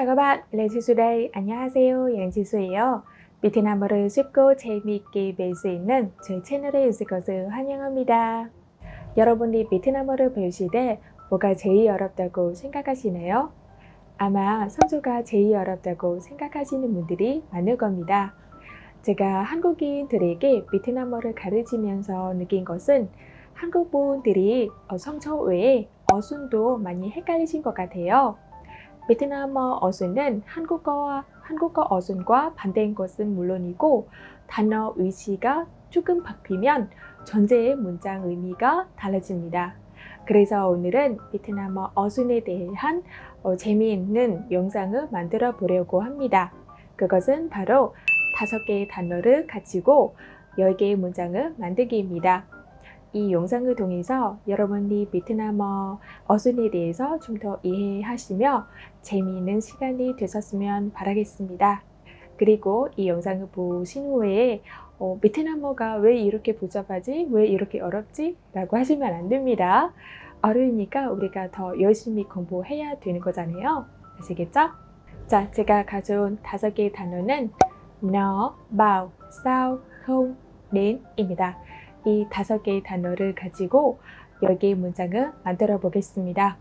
chào các bạn, Lê Chisu đây. 안녕하세요, 양지수예요. 베트남어를 쉽고 재미있게 배울 수 있는 저희 채널에 오신 것을 환영합니다. 여러분이 베트남어를 배우실 때 뭐가 제일 어렵다고 생각하시나요? 아마 성조가 제일 어렵다고 생각하시는 분들이 많을 겁니다. 제가 한국인들에게 베트남어를 가르치면서 느낀 것은 한국 분들이 어, 성조 외에 어순도 많이 헷갈리신 것 같아요. 베트남어 어순은 한국어와 한국어 어순과 반대인 것은 물론이고 단어 위치가 조금 바뀌면 전제의 문장 의미가 달라집니다. 그래서 오늘은 베트남어 어순에 대한 어, 재미있는 영상을 만들어 보려고 합니다. 그것은 바로 다섯 개의 단어를 가지고 열 개의 문장을 만들기입니다. 이 영상을 통해서 여러분이 베트남어 어순에 대해서 좀 더 이해하시며 재미있는 시간이 되셨으면 바라겠습니다. 그리고 이 영상을 보신 후에 어, 베트남어가 왜 이렇게 복잡하지? 왜 이렇게 어렵지? 라고 하시면 안 됩니다. 어려우니까 우리가 더 열심히 공부해야 되는 거잖아요. 아시겠죠? 자, 제가 가져온 다섯 개의 단어는 nó, bao, sao, không, đến 입니다. 이 다섯 개의 단어를 가지고 열 개의 문장을 만들어 보겠습니다.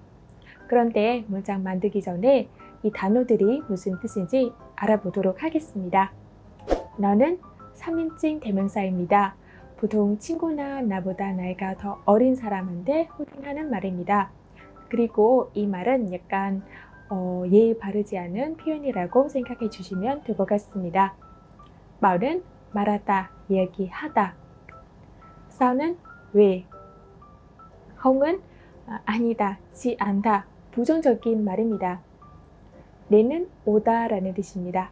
그런데 문장 만들기 전에 이 단어들이 무슨 뜻인지 알아보도록 하겠습니다. 너는 3인칭 대명사입니다. 보통 친구나 나보다 나이가 더 어린 사람한테 호칭하는 말입니다. 그리고 이 말은 약간 어, 예의 바르지 않은 표현이라고 생각해 주시면 될 것 같습니다. 말은 말하다, 이야기하다. 사우는 왜, 홍은 아니다, 지 않다, 부정적인 말입니다. 내는 오다 라는 뜻입니다.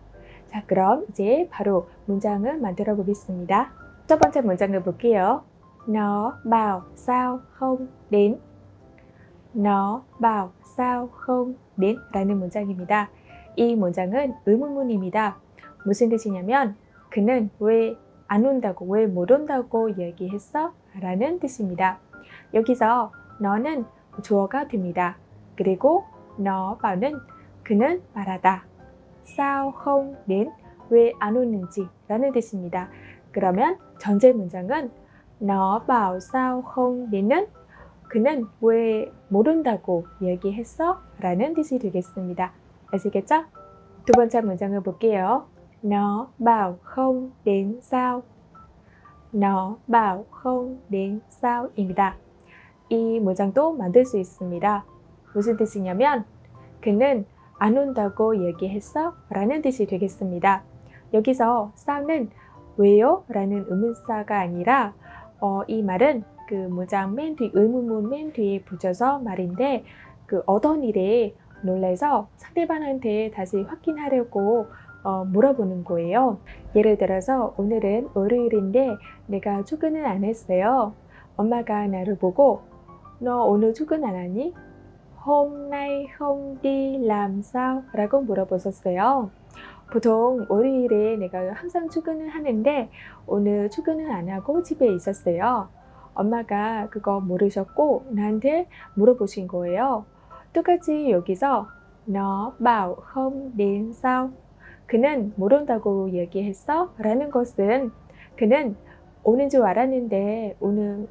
자, 그럼 이제 바로 문장을 만들어 보겠습니다. 첫 번째 문장을 볼게요. Nó bảo sao không đến. Nó bảo sao không đến 라는 문장입니다. 이 문장은 의문문입니다. 무슨 뜻이냐면 그는 왜 안 온다고 왜 못 온다고 얘기했어? 라는 뜻입니다. 여기서 너는 주어가 됩니다. 그리고 nó bảo 는 그는 말하다. sao không đến 왜안 오는지 라는 뜻입니다. 그러면 전제 문장은 không đến 그는 왜 모른다고 얘기했어? 라는 뜻이 되겠습니다. 아시겠죠? 두 번째 문장을 볼게요. Nó bảo không đến sao. Nó bảo không đến sao입니다. 이 문장도 만들 수 있습니다. 무슨 뜻이냐면 그는 안 온다고 얘기했어? 라는 뜻이 되겠습니다. 여기서 싸우는 왜요? 라는 의문사가 아니라 어, 이 말은 그 문장 맨 뒤, 의문문 맨 뒤에 붙여서 말인데 그 어떤 일에 놀래서 상대방한테 다시 확인하려고 어, 물어보는 거예요. 예를 들어서 오늘은 월요일인데 내가 출근을 안 했어요. 엄마가 나를 보고 너 오늘 출근 안 하니? đi làm sao? 라고 물어보셨어요. 보통 월요일에 내가 항상 출근을 하는데 오늘 출근을 안 하고 집에 있었어요. 엄마가 그거 모르셨고 나한테 물어보신 거예요. 똑같이 여기서 nó bảo không? 그는 모른다고 얘기했어? 라는 것은 그는 오는 줄 알았는데 오늘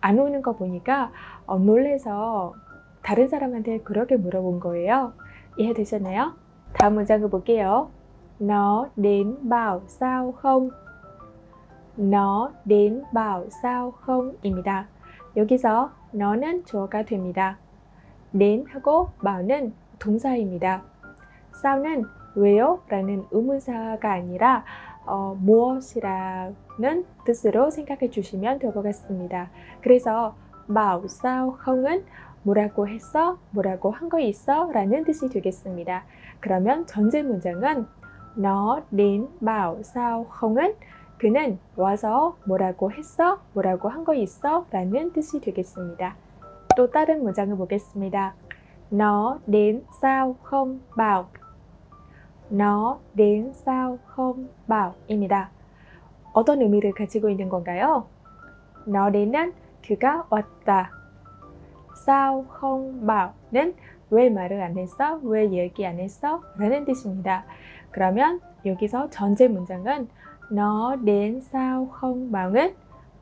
안 오는 거 보니까 어, 놀래서 다른 사람한테 그렇게 물어본 거예요. 이해되셨나요? 다음 문장을 볼게요. Nó đến bảo sao không? Nó đến bảo sao không? 입니다. 여기서 너는 주어가 됩니다. đến 하고 bảo 는 동사입니다. 사우는 왜요? 라는 의문사가 아니라 어, 무엇이라는 뜻으로 생각해 주시면 될 것 같습니다. 그래서 bảo sao không 은 뭐라고 했어? 뭐라고 한 거 있어? 라는 뜻이 되겠습니다. 그러면 전제 문장은 nó đến bảo sao không 은 그는 와서 뭐라고 했어? 뭐라고 한 거 있어? 라는 뜻이 되겠습니다. 또 다른 문장을 보겠습니다. nó đến sao không bảo nó đến sao không bảo 입니다. 어떤 의미를 가지고 있는 건가요? nó đến 은 그가 왔다. sao không bảo 는 왜 말을 안 했어? 왜 얘기 안 했어? 라는 뜻입니다. 그러면 여기서 전제 문장은 너 đến sao không báo 은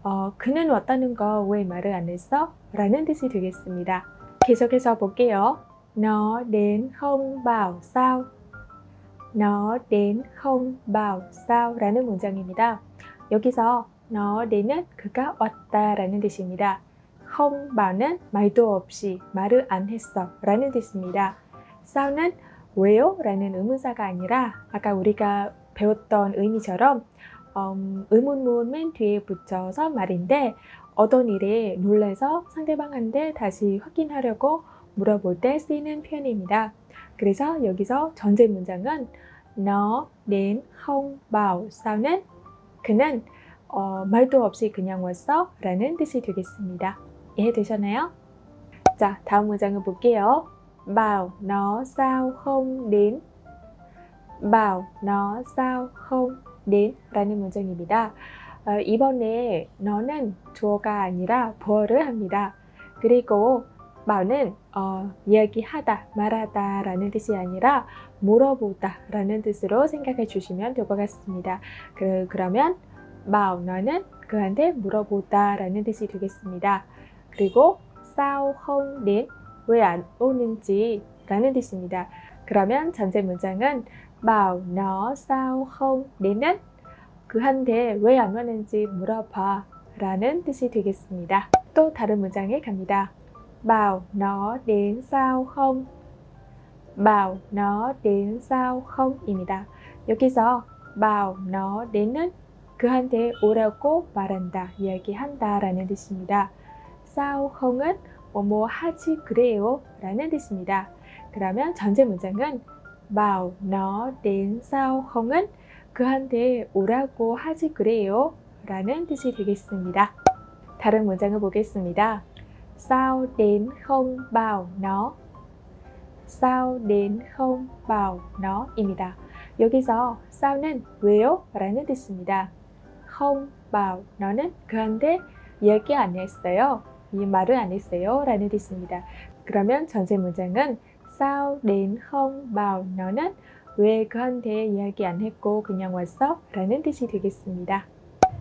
어, 그는 왔다는 거 왜 말을 안 했어? 라는 뜻이 되겠습니다. 계속해서 볼게요. Nó đến không bảo sao? Nó đến không bảo sao? 라는 문장입니다. 여기서 nó đến 그가 왔다 라는 뜻입니다. không bảo 는 말도 없이 말을 안 했어 라는 뜻입니다. 사우는 왜요? 라는 의문사가 아니라 아까 우리가 배웠던 의미처럼 음, 의문문 맨 뒤에 붙여서 말인데 어떤 일에 놀라서 상대방한테 다시 확인하려고 물어볼 때 쓰이는 표현입니다. 그래서 여기서 전제 문장은 nó đến không bảo 사우는 그는 어, 말도 없이 그냥 왔어 라는 뜻이 되겠습니다. 이해되셨나요? 자, 다음 문장을 볼게요. bảo nó sao không đến 라는 문장입니다. 어, 이번에 너는 주어가 아니라 보어를 합니다. 그리고 말은 어, 이야기하다, 말하다 라는 뜻이 아니라 물어보다 라는 뜻으로 생각해 주시면 될 것 같습니다. 그, 그러면 말 너는 그한테 물어보다 라는 뜻이 되겠습니다. 그리고 đến 왜안 오는지 라는 뜻입니다. 그러면 전제 문장은 sao không đến 그한테 왜안 왔는지 물어봐 라는 뜻이 되겠습니다. 또 다른 문장에 갑니다. Bảo nó đến sao không bảo nó đến sao không 입니다. 여기서 bảo nó đến 그한테 오라고 말한다, 이야기한다 라는 뜻입니다. sao không 은 뭐뭐 하지 그래요 라는 뜻입니다. 그러면 전제 문장은 bảo nó đến sao không 은 그한테 오라고 하지 그래요 라는 뜻이 되겠습니다. 다른 문장을 보겠습니다. Sao đến không bảo nó sao đến không bảo nó 입니다. 여기서 sao는 왜요? 라는 뜻입니다. không bảo 너는 그한테 얘기 안 했어요. 이 말을 안 했어요. 라는 뜻입니다. 그러면 전제 문장은 sao đến không bảo 너는 왜 그한테 이야기 안 했고 그냥 왔어? 라는 뜻이 되겠습니다.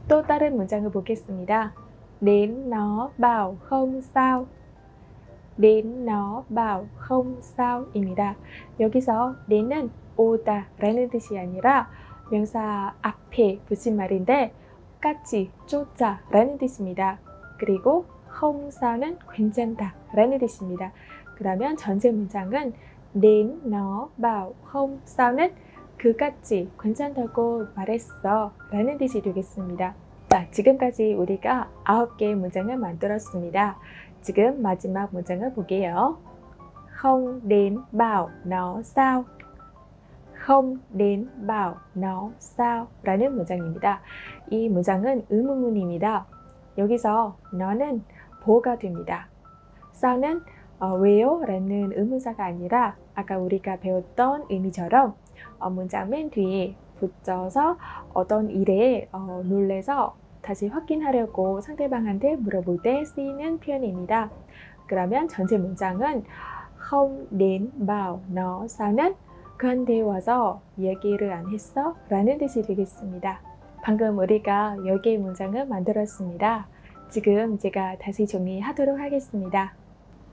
또 다른 문장을 보겠습니다. Đến nó bảo không sao đến nó bảo không sao 입니다. 여기서 đến 은 오다 라는 뜻이 아니라 명사 앞에 붙인 말인데 같이 쫓아 라는 뜻입니다. 그리고 không 사오는 괜찮다 라는 뜻입니다. 그러면 전제 문장은 nó bảo không 사오는 그같이 괜찮다고 말했어 라는 뜻이 되겠습니다. 자, 지금까지 우리가 9개의 문장을 만들었습니다. 지금 마지막 문장을 보게요. không đến bảo nó sao không đến bảo nó sao 라는 문장입니다. 이 문장은 의문문입니다. 여기서 너는 보호가 됩니다. 사우는 어, 왜요? 라는 의문사가 아니라 아까 우리가 배웠던 의미처럼 어, 문장 맨 뒤에 붙여서 어떤 일에 어, 놀래서 다시 확인하려고 상대방한테 물어볼 때 쓰이는 표현입니다. 그러면 전체 문장은 không đến bảo nó 사우는 그한테 와서 얘기를 안 했어? 라는 뜻이 되겠습니다. 방금 우리가 10개의 문장을 만들었습니다. 지금 제가 다시 정리하도록 하겠습니다.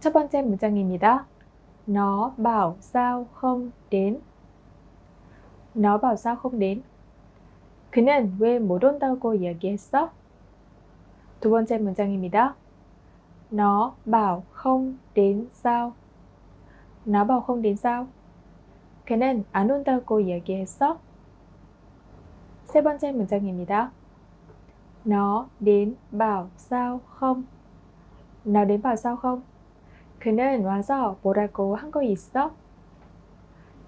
첫 번째 문장입니다. Nó bảo sao không đến? Nó bảo sao không đến? 그는 왜못 온다고 이야기했어? 두 번째 문장입니다. Nó bảo không đến sao? Nó bảo không đến sao? 그는 안 온다고 이야기했어? 세 번째 문장입니다. Nó đến bảo sao không? Nó đến bảo sao không? 그는 와서 뭐라고 한 거 있어?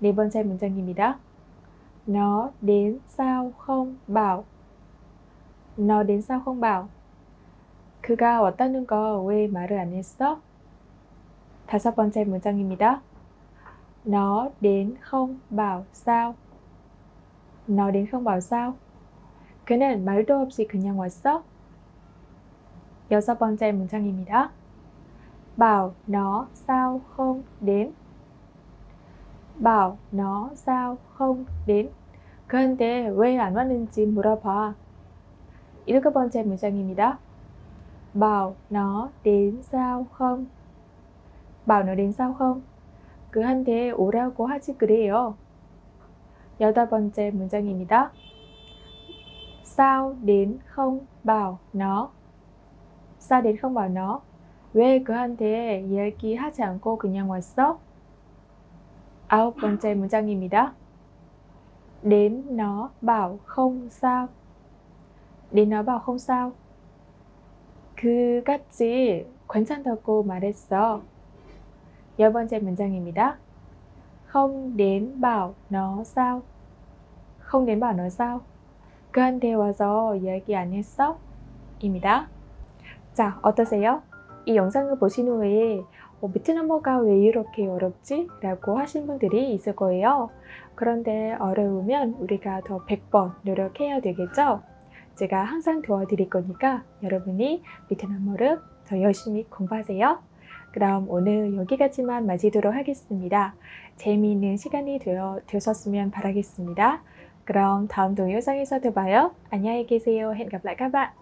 네 번째 문장입니다. Nó đến sao không bảo? Nó đến sao không bảo? 그가 왔다는 거 왜 말을 안 했어? 다섯 번째 문장입니다. Nó đến không bảo sao? Nó đến không bảo sao? 그는 말도 없이 그냥 왔어? 여섯 번째 문장입니다. bảo nó sao không đến bảo nó sao không đến. 그한테 왜 안 왔는지 물어봐. 일곱 번째 문장입니다. bảo nó đến sao không? bảo nó đến sao không? 그한테 오라고 하지 그래요. 여덟 번째 문장입니다. sao đến không bảo nó? sao đến không bảo nó? 왜 그한테 이야기하지 않고 그냥 왔어? 아홉 번째 문장입니다. đến nó bảo không sao. đến nó bảo không sao. 그같이 괜찮다고 말했어. 열 번째 문장입니다. không đến bảo nó sao. không đến bảo nó sao. 그한테 와서 이야기 안 했어? 입니다. 자, 어떠세요? 이 영상을 보신 후에 어, 베트남어가 왜 이렇게 어렵지? 라고 하신 분들이 있을 거예요. 그런데 어려우면 우리가 더 100번 노력해야 되겠죠? 제가 항상 도와드릴 거니까 여러분이 베트남어를 더 열심히 공부하세요. 그럼 오늘 여기까지만 마치도록 하겠습니다. 재미있는 시간이 되어, 되셨으면 바라겠습니다. 그럼 다음 동영상에서 또 봐요. 안녕히 계세요. hẹn gặp.